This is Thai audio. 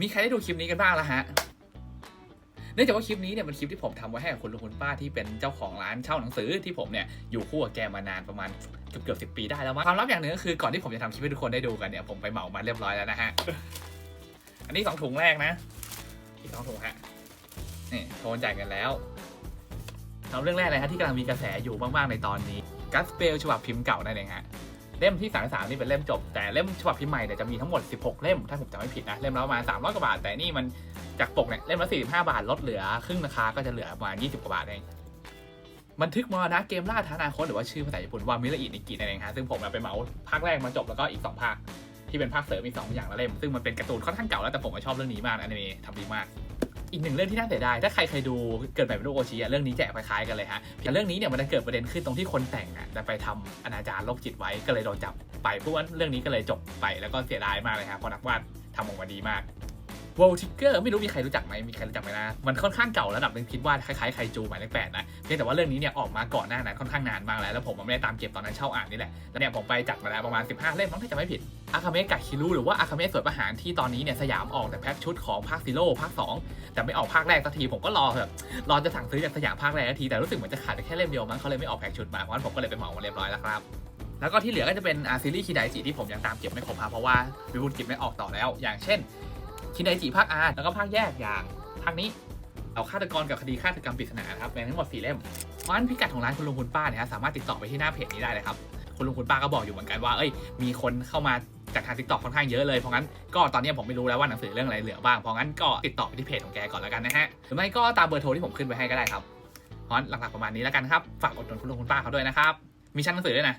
มีใครได้ดูคลิปนี้กันบ้างแล้วฮะเนื่องจากว่าคลิปนี้เนี่ยเป็นคลิปที่ผมทำไว้ให้กับคุณลุงคุณป้าที่เป็นเจ้าของร้านเช่าหนังสือที่ผมเนี่ยอยู่คู่กับแกมานานประมาณเกือบเกือบสิปีได้แล้วมั้งความลับอย่างหนึ่งก็คือก่อนที่ผมจะทำคลิปให้ทุกคนได้ดูกันเนี่ยผมไปเหมามาเรียบร้อยแล้วนะฮะอันนี้สองถุงแรกนะอีกสองถุงฮะนี่โทนจ่ายกันแล้วสำเรื่องแรกเลยฮะที่กำลังมีกระแสอยู่มากๆในตอนนี้กัสเปลฉบับพิมพ์เก่านั่นเองฮะ เล่มที่ 33 นี่เป็นเล่มจบ แต่เล่มฉบับพิมพ์ใหม่เนี่ยจะมีทั้งหมด 16 เล่ม ถ้าผมจำไม่ผิดนะ เล่มละประมาณ300กว่าบาท แต่นี่มันจากปกเนี่ยเล่มละ45 บาทลดเหลือครึ่งราคาก็จะเหลือประมาณ 20 กว่าบาทเองบันทึกมรณะเกมล่าท้านาคตหรือว่าชื่อภาษาญี่ปุ่นว่ามิราอินิกินั่นเองฮะซึ่งผมเอาไปเหมาภาคแรกมาจบแล้วก็อีก 2 ภาคที่เป็นภาคเสริมอีก2อย่างละเล่มซึ่งมันเป็นการ์ตูนค่อนข้างเก่าแล้วแต่ผมก็ชอบเรื่องนี้มากอนิเมะทำดีมาก อีกหนึ่งเรื่องที่น่าเสียดาย ถ้าใครเคยดูเกิดใหม่เป็นลูกโอชิอะเรื่องนี้จะคล้ายๆกันเลยฮะแต่เรื่องนี้เนี่ยมันจะเกิดประเด็นขึ้นตรงที่คนแต่งอะจะไปทำอนาจารโรคจิตไว้ก็เลยโดนจับไปเพราะว่าเรื่องนี้ก็เลยจบไปแล้วก็เสียดายมากเลยฮะเพราะนักวาดทำออกมาดีมาก w o l t i g e r ไม่รู้มีใครรู้จักไหมมีใครรู้จักไหมนะ มันค่อนข้างเก่าระดับหนึงคิดว่าคล้ายๆไคจูหมายเลขแปดนะเพียงแต่ว่าเรื่องนี้เนี่ยออกมาก่อนหน้านั้นค่อนข้างนานมากแล้วแล้วผมไม่ได้ตามเก็บตอนนั้นเช่าอ่านนี่แหละแล้วเนี่ยผมไปจัดมาแล้วประมาณ 15 เล่มมั้งถ้าจะไม่ผิดอาคาเมะกะคิรุหรือว่าอาคาเมะสวยประหารที่ตอนนี้เนี่ยสยามออกแต่แพ็คชุดของภาคซีโร่ภาค 2 แต่ไม่ออกภาคแรกสักทีผมก็รอแบบรอจะสั่งซื้อจากสยามภาคแรกสักทีแต่รู้สึกเหมือนจะขาดแค่เล่มเดียวมั้งเขาเลยไม่ออกแพ็คชุดมาเพราะฉะนั้นผมก็เลยไปเหมามาเรียบร้อยแล้วครับแล้วก็ที่เหลือก็จะเป็นอาซีรีส์คิไดจิที่ผมยังตามเก็บไม่ครบครับเพราะว่าวิบูลกิจไม่ออกต่อแล้ว อย่างเช่น คินไดจิภาคอาร์แล้วก็ภาคแยกอย่างภาคนี้เอาฆาตกรกับคดีฆาตกรรมปริศนาครับเป็นทั้งหมด4เล่มเพราะฉะนั้นพิกัดของร้านคุณลุงคุณป้าเนี่ยฮะสามารถติดต่อไปที่หน้าเพจนี้ได้เลยครับคุณลุงคุณป้าก็บอกอยู่เหมือนกันว่าเอ้ยมีคนเข้ามาจากทางทิกตอกค่อนข้างเยอะเลย เพราะงั้นก็ตอนนี้ผมไม่รู้แล้วว่าหนังสือเรื่องอะไรเหลือบ้าง เพราะงั้นก็ติดต่อไปที่เพจของแกก่อนแล้วกันนะฮะ หรือไม่ก็ตามเบอร์โทรที่ผมขึ้นไว้ให้ก็ได้ครับเพราะงั้นหลักๆประมาณนี้แล้วกันครับ ฝากอดหนุนคุณลุงคุณป้าเขาด้วยนะครับ มีชั้นหนังสือด้วยนะ